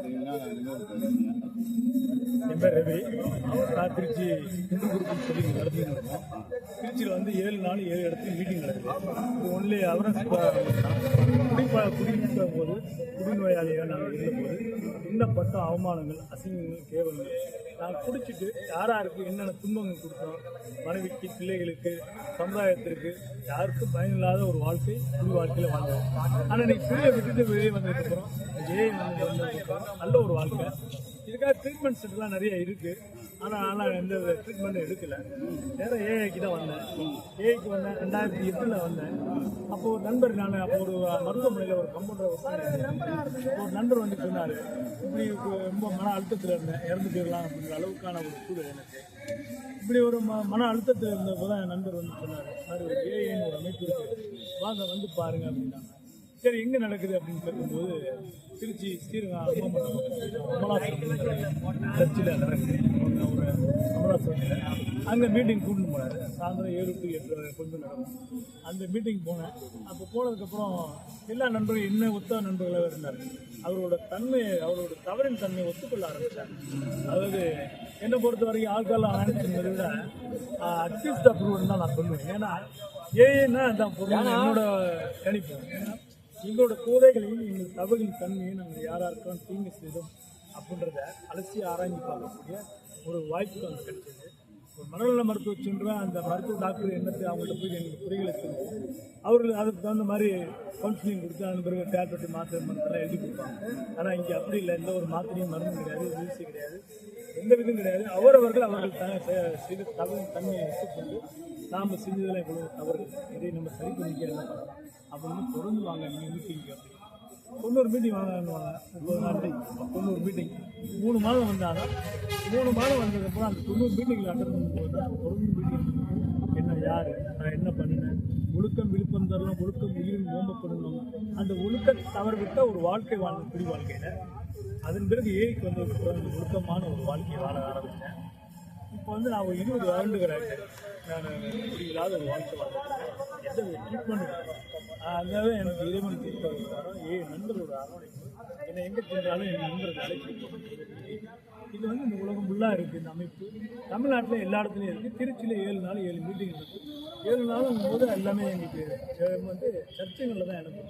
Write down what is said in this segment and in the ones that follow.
nada, nada, nada, என் பேர் ரவி நான் Trichy Hindu group சொல்லி நடத்திட்டு இருக்கோம் திருச்சியில் வந்து ஏழு நாள் ஏழு இடத்துல மீட்டிங் நடக்குது. இது ஒன்லி அவரன்ஸ் குடிப்ப குடிக்கிற போது குடிநோயாளிகள் நாங்கள் இருந்தபோது இன்னப்பட்ட அவமானங்கள் அசிங்கங்கள் கேவலங்கள். நாங்கள் குடிச்சிட்டு யாராருக்கு என்னென்ன துன்பங்கள் கொடுத்தோம் மனைவிக்கு பிள்ளைகளுக்கு சமுதாயத்திற்கு யாருக்கும் பயனில்லாத ஒரு வாழ்க்கை குடி வாழ்க்கையில் வாழ்ந்தோம். ஆனால் இன்னைக்கு பிள்ளையை விட்டுட்டு வெளியே வந்ததுக்கப்புறம் ஏ நல்ல ஒரு வாழ்க்கை. இதுக்காக ட்ரீட்மெண்ட் சென்டர்லாம் நிறைய இருக்கு. ஆனால் நான் எந்த ட்ரீட்மெண்ட்டும் எடுக்கலை. நேரம் ஏஐக்கு தான் வந்தேன். ஏஐக்கு வந்தேன். ரெண்டாயிரத்தி எட்டில் வந்தேன். அப்போ ஒரு நண்பர் நான் அப்போ ஒரு மருத்துவமனையில் ஒரு கம்பௌண்டர் ஒரு நண்பர் வந்து சொன்னார் இப்படி ரொம்ப மன அழுத்தத்தில் இருந்தேன். இறந்து போயிடலாம் அப்படிங்கிற அளவுக்கான ஒரு சூழல் எனக்கு. இப்படி ஒரு ம மன அழுத்தத்தில் இருந்தப்போ தான் என் நண்பர் வந்து சொன்னார் சார் ஒரு ஏஐன்னு ஒரு அமைப்பு இருக்கு. வாங்க வந்து பாருங்க அப்படின்னாங்க. சரி எங்கே நடக்குது அப்படின்னு கேட்கும்போது திருச்சி ஸ்ரீரங்கம் அமலாசம் சர்ச்சில் நடக்குது. ஒரு அமலாசத்தில் அங்கே மீட்டிங் கூட்டிட்டு போனார். சாயந்தரம் ஏழு டு எட்டு கொண்டு நடக்கும். அந்த மீட்டிங் போனேன். அப்போ போனதுக்கப்புறம் எல்லா நண்பர்களும் என்ன ஒத்த நண்பர்களாக இருந்தார்? அவரோட தன்மையை அவரோட தவறின் தன்மையை ஒத்துக்கொள்ள ஆரம்பித்தார் அதாவது என்னை பொறுத்த வரைக்கும் ஆட்கள் நினைச்சிருந்ததை விட அட்லீஸ்ட் அப்ரூவல் தான் நான் சொல்லுவேன். ஏன்னா ஏன்னா அதான் பொருள். என்னோட கணிப்பு. எங்களோட கோதைகளையும் எங்கள் தவறின் தன்மையை நாங்கள் யாராருக்கும் தீங்கு செய்தோம் அப்படின்றத அலசி ஆராய்ந்து பார்க்கக்கூடிய ஒரு வாய்ப்பு அங்கே கிடைச்சது. ஒரு மனநல மருத்துவ சென்றால் அந்த மருத்துவ டாக்டர் என்னத்தை அவங்கள்ட்ட போய் எங்களுக்கு புரிகளை சொல்லுவோம். அவர்கள் அதுக்கு தகுந்த மாதிரி கவுன்சிலிங் கொடுத்து அந்த பிறகு டேப்லெட் மாத்திரை மருந்தெல்லாம் எழுதி கொடுப்பாங்க. ஆனால் இங்கே அப்படி இல்லை. எந்த ஒரு மாத்திரையும் மருந்து கிடையாது சிகிச்சை கிடையாது. எந்த விதம் கிடையாது. அவரவர்கள் அவர்கள் த செய்த தகவல் தன்மையை எடுத்துக்கொண்டு நாம் செஞ்சதில் எவ்வளோ தவறு. இதை நம்ம சரி பண்ணிக்க என்ன பண்ணலாம் அப்படின்னு தொடர்ந்து வாங்க நீங்கள் மீட்டிங் தொண்ணூறு மீட்டிங் வாங்க முப்பது நாள் தொண்ணூறு மீட்டிங் மூணு மாதம் வந்தாங்க மூணு மாதம் வந்ததுக்கப்புறம் அந்த தொண்ணூறு மீட்டிங்கில் அட்டன் பண்ணும்போது தான் தொடர்ந்து மீட்டிங் என்ன யார் நான் என்ன பண்ணினேன்? ஒழுக்கம் விழுப்பம் தரலாம் ஒழுக்கம் உயிரின் ஓம்பப்படணும் அந்த ஒழுக்க தவறுவிட்ட ஒரு வாழ்க்கை வாழ்ந்த குடி வாழ்க்கையில் அதன் பிறகு ஏய்க்கு வந்ததுக்கப்புறம் அந்த ஒழுக்கமான ஒரு வாழ்க்கையை வாழ ஆரம்பித்தேன் இப்போ வந்து நான் ஒரு இருபது ஆண்டுகள் ஆகிட்டு நான் இல்லாத ஒரு வாழ்க்கை வாழ்ந்துட்டேன் எந்த ஒரு ட்ரீட்மெண்ட் அதனால எனக்கு இறைவன் தீர்ப்பாக ஏ நண்பர்களோட அரவணைப்பு என்னை எங்கே சென்றாலும் என் நண்பர்கள் அழைச்சி இது வந்து இந்த உலகம் ஃபுல்லாக இருக்குது இந்த அமைப்பு. தமிழ்நாட்டில் எல்லா இடத்துலையும் இருக்குது திருச்சியில் ஏழு நாள் ஏழு மீட்டிங் இருக்குது ஏழு நாளும் போது எல்லாமே எங்களுக்கு வந்து சர்ச்சைகளில் தான் எனக்கு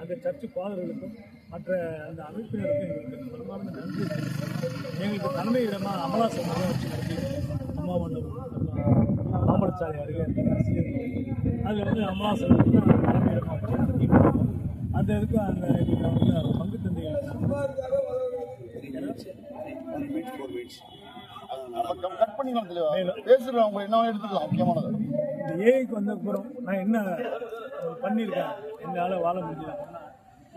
அந்த சர்ச்சு பாதர்களுக்கும் மற்ற அந்த அமைப்பினருக்கும் எங்களுக்கு பலமான நன்றி எங்களுக்கு தலைமையிடமாக அமலாசம் வச்சு நடத்தி அம்மா மண்டபம் மாம்பழச்சாலை அருகே அதில் வந்து நடத்திட்டு இருக்கோம். அந்த இதுக்கு அந்த வந்து பங்கு தந்தைகள் கட் பண்ணிக்கலாம் பேசுறோம் அவங்க என்ன எடுத்துக்கலாம் முக்கியமானது இந்த ஏஐக்கு வந்த அப்புறம் நான் என்ன பண்ணியிருக்கேன்? என்னால் வாழ முடியல.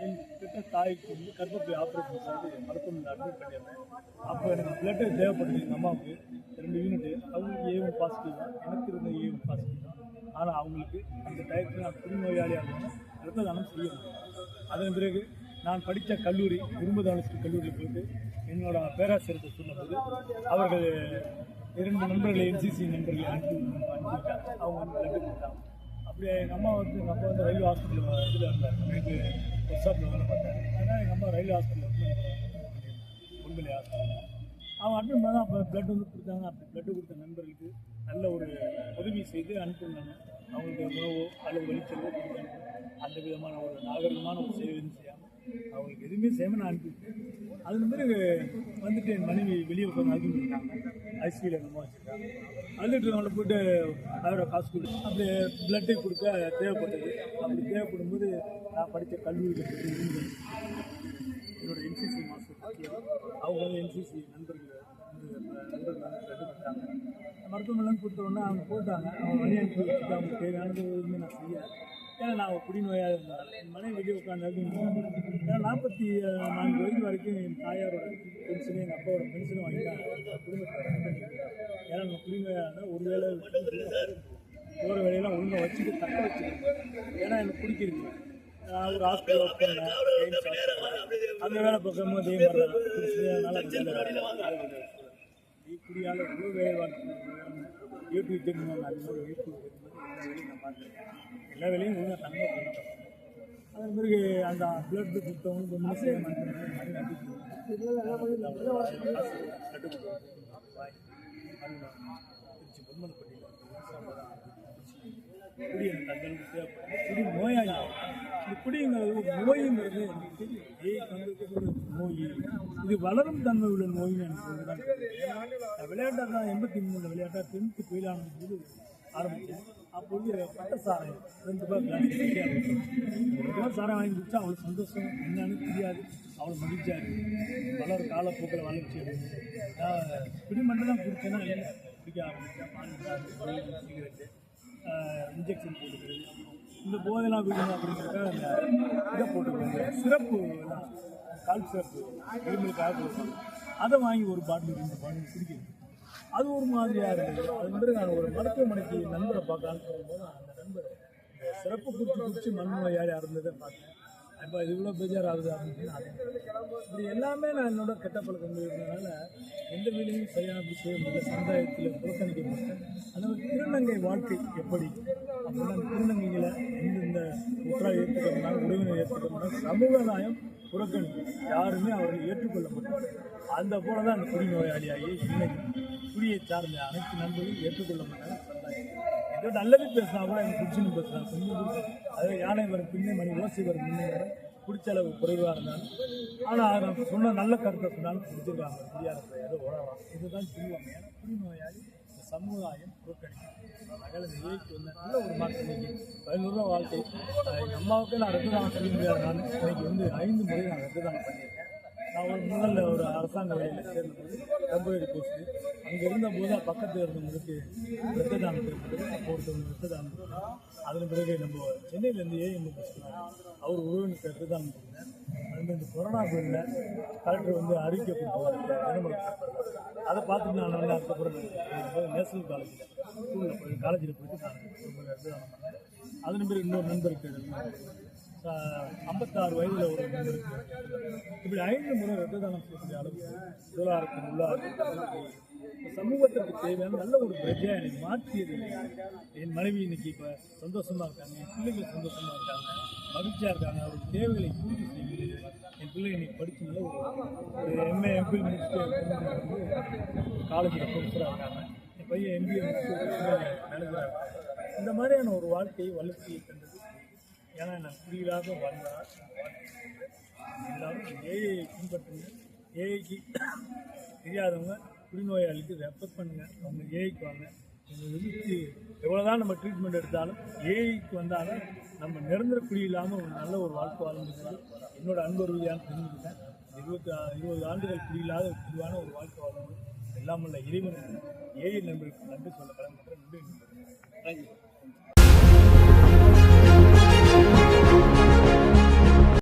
என் கிட்ட தாய்க்கு வந்து கர்ப்பப்பை ஆப்ரேஷன் செய்து மருத்துவமனையில் அட்மிட் பண்ணியிருந்தேன். அப்போ எனக்கு பிளட்டு தேவைப்படுது எங்கள் அம்மாவுக்கு. ரெண்டு யூனிட்டு அவங்களுக்கு ஏவும் பாசிட்டிவ் தான். எனக்கு இருந்த ஏவும் பாசிட்டிவ் தான். ஆனால் அவங்களுக்கு அந்த டயத்தில் நான் குடிநோயாளியாக இருந்தேன். ரத்த தானம் செய்ய முடியும் அதன் பிறகு நான் படித்த கல்லூரி குடும்பதானஸ்ரீ கல்லூரியில் போயிட்டு என்னோட பேராசிரியத்தை சொன்னபோது அவர்கள் இரண்டு நண்பர்களை என்சிசி நண்பர்களை அனுப்பி அனுப்பிவிட்டாங்க அவங்க வந்து பிளட்டு கொடுத்தாங்க. அப்படியே எங்கள் அம்மா வந்து எங்கள் அப்பா வந்து ரயில்வே ஹாஸ்பிட்டலில் இதில் இருந்தார் நைட்டு வேலை பார்த்தேன். அதனால் எங்கள் அம்மா ரயில்வே ஹாஸ்பிட்டலில் வந்து உண்மையிலே ஹாஸ்பிட்டல் அவன் அட்மிட் பண்ணால் அப்போ பிளட் வந்து கொடுத்தாங்க. அப்படி பிளட் கொடுத்த நண்பர்களுக்கு நல்ல ஒரு உதவி செய்து அனுப்பினாங்க. அவங்களுக்கு உணவோ அல்லது வெளிச்சலோ கொடுத்தாங்க. அந்த விதமான ஒரு நாகரிகமான ஒரு சேவை செய்யாமல் அவங்களுக்கு எதுவுமே செய்யாமல் நான் அனுப்பிவிட்டேன் அதன் வந்துட்டு என் மனைவி வெளியே உட்காந்து அழுது ஐசியில் நம்ம வச்சுருக்காங்க. அழுதுட்டு அவங்கள போயிட்டு அவரை காசு கொடுத்து அப்படி பிளட்டை கொடுக்க தேவைப்பட்டது. அப்படி தேவைப்படும் போது நான் படித்த கல்லூரியில் போய் இருந்தேன் என்னோட என்சிசி மாஸ்டர் அவங்க வந்து என்சிசி நண்பர்கள் வந்து நண்பர்கள் மருத்துவமனை மருத்துவமனைலாம் கொடுத்த உடனே அவங்க போட்டாங்க. அவங்க வழி அனுப்பி வச்சுட்டு அவங்க தேவையானது எதுவுமே நான் செய்ய ஏன்னா நான் குடிநோயாக இருந்தேன். என் மனைவி வெளியே உட்காந்து ஏன்னா நாற்பத்தி நான்கு வயது வரைக்கும் என் தாயாரோட பென்ஷனும் எங்கள் அப்பாவோட பென்ஷனும் வாங்கிட்டாங்க. தான் குடும்பத்தை ஏன்னா நம்ம குடிநோயாக இருந்தால் ஒரு வேளை போகிற வேலையெல்லாம் ஒழுங்காக வச்சுட்டு தக்க வச்சுக்கணும். ஏன்னா எனக்கு பிடிக்கிறது நான் ஒரு ஹாஸ்பிட்டல் ஒர்க் பண்ணேன் அந்த வேலை பக்கமும் அதே மாதிரி தான். எவ்வளோ வேலை. பார்க்கணும் யூடியூப் தெரியுமா நான் யூடியூப் தெரியுமா எல்லா நான் பார்த்துருக்கேன். எல்லா வேலையும் ஒழுங்காக தங்க பண்ண அதன் பிறகு அந்த பிளட் கொடுத்தவங்க திருச்சி பொன்மலைப்பட்டியில் குடி எனக்கு குடி நோயாளி. இந்த குடிங்கிறது நோய்ங்கிறது எனக்கு தெரியும். ஏய் தங்களுக்கு நோய். இது வளரும் தன்மை உள்ள நோய்னு எனக்கு வந்து தான் விளையாட்டாக தான் எண்பத்தி மூணு விளையாட்டாக டென்த்து ஃபெயிலான போது ஆரம்பித்தேன் அப்போ வந்து பட்ட சாராயம் ரெண்டு பேர் பிளாஸ்டிக் ரெண்டு ரூபாய் சாராயம் வாங்கி குடிச்சா அவ்வளோ சந்தோஷம். என்னன்னு தெரியாது. அவ்வளோ மகிழ்ச்சியாக இருக்கு வளர காலப்போக்கில் வளர்ச்சி அடையுது தான் குடிச்சேன்னா இல்லை குடிக்க ஆரம்பித்தேன் சிகரெட்டு இன்ஜெக்ஷன் போட்டுக்கிறது. இந்த போதெல்லாம் விடணும் அப்படிங்கிறத அந்த இதை போட்டுக்கிறது சிறப்பு எல்லாம் கால் சிறப்பு. இருமலுக்காக போட்டு அதை வாங்கி ஒரு பாட்டில் ரெண்டு பாட்டில் குடிக்கிறது. அது ஒரு மாதிரியாக இருந்தது. அது மாதிரி நான் ஒரு மருத்துவமனைக்கு நண்பரை பார்க்கலான்னு போகும்போது அந்த நண்பர் சிறப்பு குடிச்சு குடிச்சு மண்நோயாளியாக இருந்ததை பார்த்தேன். அப்போ இது இவ்வளோ பேஜார் ஆகுது அப்படின்னு அது எல்லாமே நான் என்னோட கெட்ட பழக்கம் இருந்ததுனால எந்த வீலையும் சரியான விஷயம் இல்லை. சமுதாயத்தில் புறக்கணிக்கப்பட்டேன் அதனால் திருநங்கை வாழ்க்கை எப்படி? அப்படின்னா திருநங்கைகளை இந்த உற்றாக ஏற்றுக்கணும்னா உறவினர் ஏற்றுக்கணும்னா சமுதாயம் புறக்கணிக்கும். யாருமே அவர்கள் ஏற்றுக்கொள்ள மாட்டாங்க. அந்த போல தான் அந்த குடிநோயாளியாகி இன்னைக்கு குடியை சார்ந்த அனைத்து நண்பர்களும் ஏற்றுக்கொள்ள மாட்டாங்க சமுதாயம் ஏதோ நல்லது பேசினா கூட எனக்கு பிடிச்சுன்னு பேசுகிறாங்க கொஞ்சம் அதாவது யானை வரும் பின்னே மணி ஓசை வரும் முன்னே வரும் பிடிச்ச அளவு குறைவாக இருந்தாலும் ஆனால் நான் சொன்ன நல்ல கருத்தை சொன்னாலும் பிடிச்சிருக்காங்க. குடியாரத்தை ஏதோ உழலாம் இதுதான் சொல்லுவாங்க ஏன்னா குடிநோயாளி சமுதாயம் புறக்கணிக்கும் அதனால் இந்த வந்து நல்ல ஒரு மாற்றம் இன்னைக்கு பதினோருவா வாழ்க்கை. எங்கள் அம்மாவுக்கு நான் ரத்த தானம் செய்ய முடியாது நான் இன்னைக்கு வந்து ஐந்து முறை நான் ரத்த தானம் பண்ணியிருக்கேன். நான் ஒரு முதல்ல ஒரு அரசாங்க வேலையில் சேர்ந்தபோது டெம்பரரி போச்சு அங்கே இருந்தபோது பக்கத்தில் இருந்தவங்களுக்கு ரத்த தானம் அப்போ ஒருத்தவங்க ரத்த தானம் அதன் பிறகு நம்ம சென்னையிலேருந்து ஏஎம் அவர் உறவினருக்கு ரத்த தானம் கொடுத்தேன் அது இந்த கொரோனா பீரியடில் கலெக்டர் வந்து அறிக்கை கொடுத்தாங்க தினமலை அதை பார்த்துட்டு நான் வந்து அதுக்கப்புறம் நேஷனல் காலேஜில் ஸ்கூலில் போய் காலேஜில் போயிட்டு நான் பண்ணேன் அதன் பிறகு இன்னொரு நண்பருக்கு ஐம்பத்தாறு வயதில் ஒரு இப்படி ஐந்து முறை ரத்த தானம் செய்யக்கூடிய அளவுக்கு உடலாருக்கு உள்ளாக சமூகத்திற்கு தேவையான நல்ல ஒரு பிரஜையாக எனக்கு மாற்றியது. என் மனைவி இன்னைக்கு இப்போ சந்தோஷமா இருக்காங்க என் பிள்ளைகள் சந்தோஷமா இருக்காங்க மகிழ்ச்சியாக இருக்காங்க. அவருடைய தேவைகளை பூர்த்தி செய்ய முடியுது என் பிள்ளை இன்னைக்கு படிச்சு நல்ல ஒரு எம்ஏ எம்பி முடிச்சுட்டு காலேஜில் ப்ரொஃபஸராக இருக்காங்க. என் பையன் எம்பிஏ முடிச்சு மேனேஜராக இந்த மாதிரியான ஒரு வாழ்க்கையை வளர்ச்சியை தந்த ஏன்னா நான் புரியலாக வந்தால் எல்லாரும் ஏஐ பின்பற்றுங்க. ஏஐக்கு தெரியாதவங்க குடிநோயாளிக்கு ரெஃபர் பண்ணுங்க. அவங்க ஏஐக்கு வாங்க. இதை எதிர்த்து எவ்வளோதான் நம்ம ட்ரீட்மெண்ட் எடுத்தாலும் ஏஐக்கு வந்தாலும் நம்ம நிரந்தர குடி இல்லாமல் ஒரு நல்ல ஒரு வாழ்க்கை வாழ்ந்துருக்கலாம் என்னோட அன்பு ரீதியாக தெரிஞ்சுக்கிட்டேன். இருபத்தி இருபது ஆண்டுகள் குடியில்லாத ஒரு தெளிவான ஒரு வாழ்க்கை வாழ்ந்து எல்லாம் உள்ள இறைவன் ஏஐ நண்பருக்கு நன்றி சொல்ல கடமைப்பட்ட நன்றி. தேங்க்யூ